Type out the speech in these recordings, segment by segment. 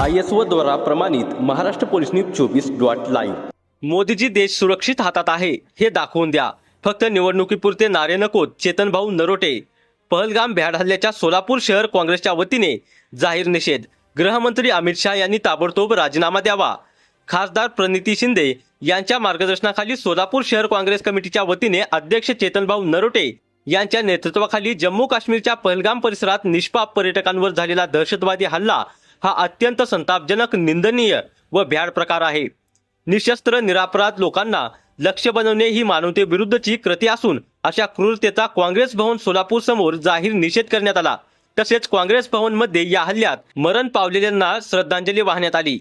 I S O द्वारा प्रमाणित Maharashtra police news चोवीस डॉट लाईव्ह. मोदीजी देश सुरक्षित हातात आहे हे दाखवून द्या. फक्त निवडणुकीपुरते नारे नकोत चेतनभाऊ नरोटे. पहलगाम भ्याड हल्ल्याच्या सोलापूर शहर काँग्रेसच्या वतीने जाहीर निषेध. गृहमंत्री अमित शहा यांनी ताबडतोब राजीनामा द्यावा. खासदार प्रणिती शिंदे यांच्या मार्गदर्शनाखाली सोलापूर शहर काँग्रेस कमिटीच्या वतीने अध्यक्ष चेतनभाऊ नरोटे यांच्या नेतृत्वाखाली जम्मू काश्मीरच्या पहलगाम परिसरात निष्पाप पर्यटकांवर झालेला दहशतवादी हल्ला हा अत्यंत संतापजनक निंदनीय व भ्याड प्रकार आहे. निशस्त्र निरापराध लोकांना लक्ष बनवणे ही मानवतेविरुद्धची कृती असून अशा क्रूरतेचा काँग्रेस भवन सोलापूर समोर जाहीर निषेध करण्यात आला. तसेच काँग्रेस भवनमध्ये या हल्ल्यात मरण पावलेल्यांना श्रद्धांजली वाहण्यात आली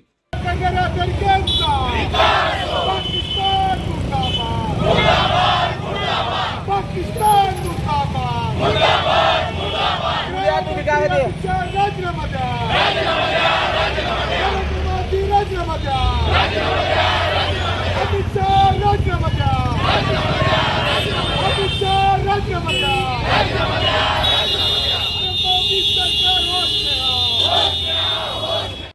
पाकिस्तान मुर्दाबाद पाकिस्तान मुर्दाबाद राजीनामा द्या नरेंद्र मोदी राजीनामा द्या अमित शहा राजीनामा द्या अमित शहा राजीनामा द्या अरे मोदी सरकार होश में आओ.